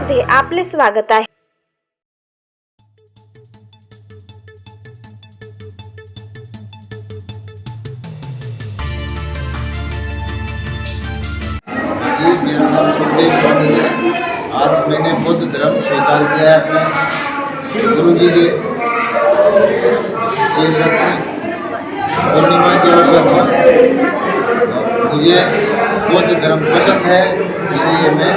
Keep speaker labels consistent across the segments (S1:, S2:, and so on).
S1: मध्ये आपले स्वागत
S2: है। आज मैंने बुद्ध धर्म स्वीकार किया है। अपने गुरु जी के पूर्णिमा के अवसर पर। मुझे बुद्ध धर्म पसंद है, इसलिए मैं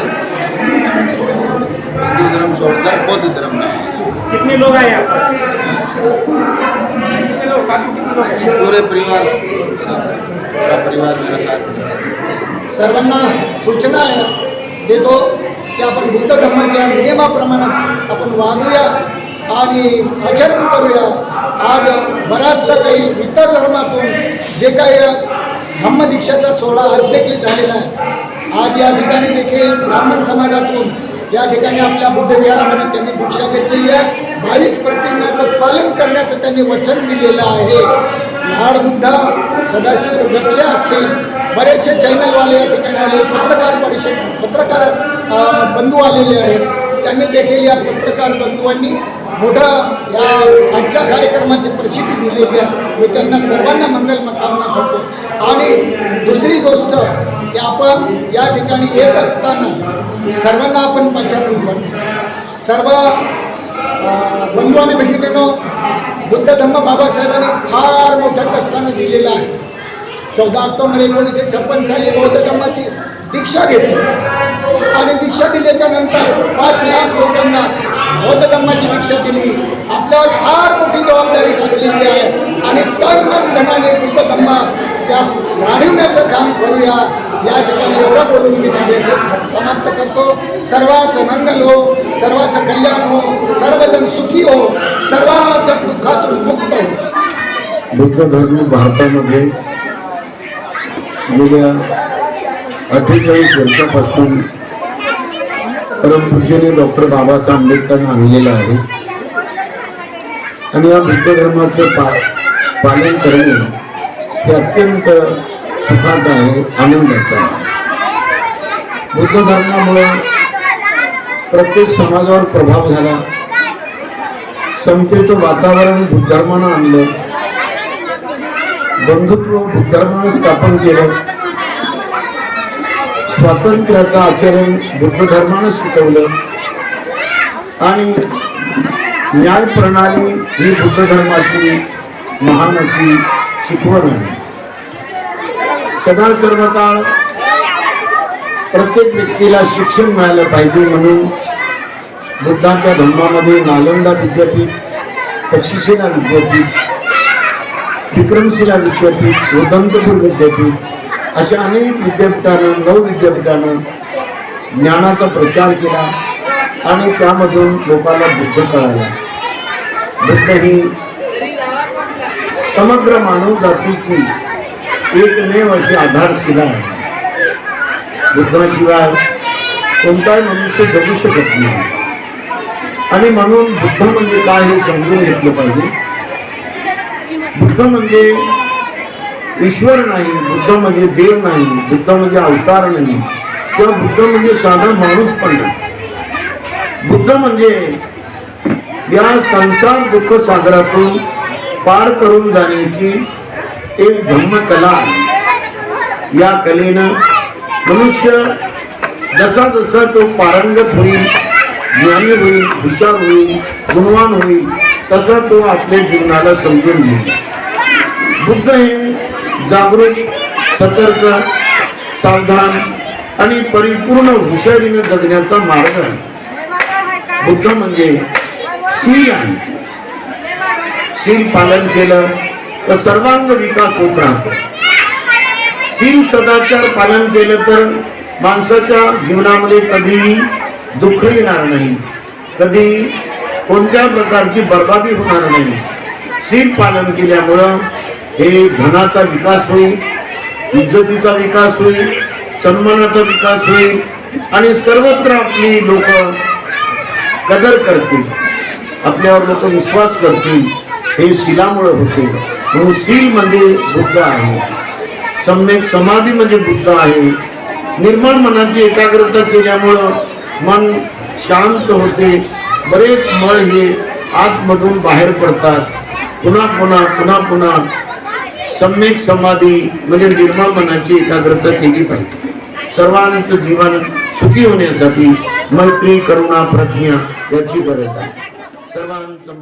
S2: हिंदू धर्म छोड़कर बौद्ध धर्म में हूँ।
S3: कितने लोग आए यहाँ पर?
S2: परिवार साथ पूरा परिवार मेरा साथ है।
S4: सर्वांना सूचना देतो की आपण बुद्ध धर्माच्या नियमाप्रमाणे आपण वागूया आणि आचरण करूया. आज बराचसा काही इतर धर्मातून जे काही धम्मदीक्षाचा सोहळा आज देखील झालेला आहे. आज या ठिकाणी देखील ब्राह्मण समाजातून या ठिकाणी आपल्या बुद्धविहारामध्ये त्यांनी दीक्षा घेतलेली आहे. बावीस प्रतिज्ञाचं पालन करण्याचं त्यांनी वचन दिलेलं आहे. लाड बुद्धा सदाशिव गच्छ असतील बरेचसे चॅनलवाले या ठिकाणी आले पत्रकार परिषद पत्रकार बंधू आलेले आहेत. त्यांनी देखील या पत्रकार बंधूंनी मोठा या आजच्या कार्यक्रमाची प्रसिद्धी दिलेली आहे. मी त्यांना सर्वांना मंगल कामना करतो. आणि दुसरी गोष्ट की आपण या ठिकाणी येत असताना सर्वांना आपण पाचारण करतो. सर्व बंधू आणि भगिनीनो बुद्ध धम्म बाबासाहेबांनी फार मोठ्या कष्टानं दिलेलं आहे. चौदा ऑक्टोबर एकोणीसशे छप्पन साली बौद्ध धम्माची दीक्षा घेतली. आणि दीक्षा दिल्याच्या नंतर पाच लाख लोकांना बौद्ध धम्माची दीक्षा दिली. आपल्यावर फार मोठी जबाबदारी टाकलेली आहे. आणि तन मन धनाने बुद्ध त्या वाढवण्याचं काम करूया. या ठिकाणी एवढं बोलून मी माझे समाप्त करतो. सर्वांचं मंगल हो सर्वांचं कल्याण हो सर्वजण सुखी हो सर्वांच्या दुःखातून मुक्त हो.
S5: बुद्ध धर्म भारतामध्ये गेल्या अठ्ठेचाळीस वर्षापासून परमपूजेने डॉक्टर बाबासाहेब आंबेडकर आणलेला आहे. आणि या बुद्ध धर्माचं पा पालन करणे हे अत्यंत सुखात आहे आनंदाचं आहे. बुद्ध धर्मामुळे प्रत्येक समाजावर प्रभाव झाला. समतेचं वातावरण बुद्ध धर्मानं आणलं. बंधुत्व बुद्ध धर्मानं स्थापन केलं. स्वातंत्र्याचं आचरण बुद्ध धर्मानं शिकवलं. आणि न्याय प्रणाली ही बुद्ध धर्माची महान अशी शिकवण आहे. सदा सर्व काळ प्रत्येक व्यक्तीला शिक्षण मिळालं पाहिजे म्हणून बुद्धांच्या धर्मामध्ये नालंदा विद्यापीठ तक्षशिला विद्यापीठ विक्रमशिला विद्यापीठ उदंतपूर विद्यापीठ अशा अनेक विद्यापीठानं नऊ विद्यापीठानं ज्ञानाचा प्रचार केला. आणि त्यामधून लोकांना बुद्ध कळाला बुद्ध ही समग्र मानव जातीची एकमेव अशी आधारशिला आहे. बुद्धाशिवाय कोणताही मनुष्य जगू शकत नाही. आणि म्हणून बुद्ध म्हणजे काय हे समजून घेतलं पाहिजे. बुद्ध म्हणजे ईश्वर नाही बुद्ध म्हणजे देव नाही बुद्ध म्हणजे अवतार नाही. किंवा बुद्ध म्हणजे साधा माणूस पण नाही. बुद्ध म्हणजे या संसार दुःख सागरातून पार करून जाण्याची एक धम्मकला आहे. या कलेनं मनुष्य जसा जसा तो पारंगत होईल ज्ञानी होईल हुशार होईल गुणवान होईल तसा तो आपल्या जीवनाला समजून घेईल. बुद्ध हे जागरूक सतर्क सावधान आणि परिपूर्ण हुशारीने जगण्याचा मार्ग आहे. बुद्ध म्हणजे शील आहे. शील पालन केलं तर सर्वांग विकास होत राहतो. शील सदाचार पालन केलं तर माणसाच्या जीवनामध्ये कधीही दुःख येणार नाही. कधी कोणत्या प्रकारची बर्बादी होणार नाही. शील पालन केल्यामुळं हे धनाचा विकास होईल इज्जतीचा विकास होईल सन्मानाचा विकास होईल आणि सर्वत्र आपली लोक कदर करतील आपल्यावर लोक विश्वास करतील हे शिलामुळे होते. म्हणून शील म्हणजे बुद्ध आहे. सम्यक समाधी म्हणजे बुद्ध आहे. निर्मळ मनाची एकाग्रता केल्यामुळं मन शांत होते. बरेच मळ हे आतमधून बाहेर पडतात. पुन्हा पुन्हा पुन्हा पुन्हा सम्यक समाधी म्हणजे निर्मळ मनाची एकाग्रता केली पाहिजे. सर्वांचं जीवन सुखी होण्यासाठी मैत्री करुणा प्रज्ञा याची गरज आहे. सर्वांचं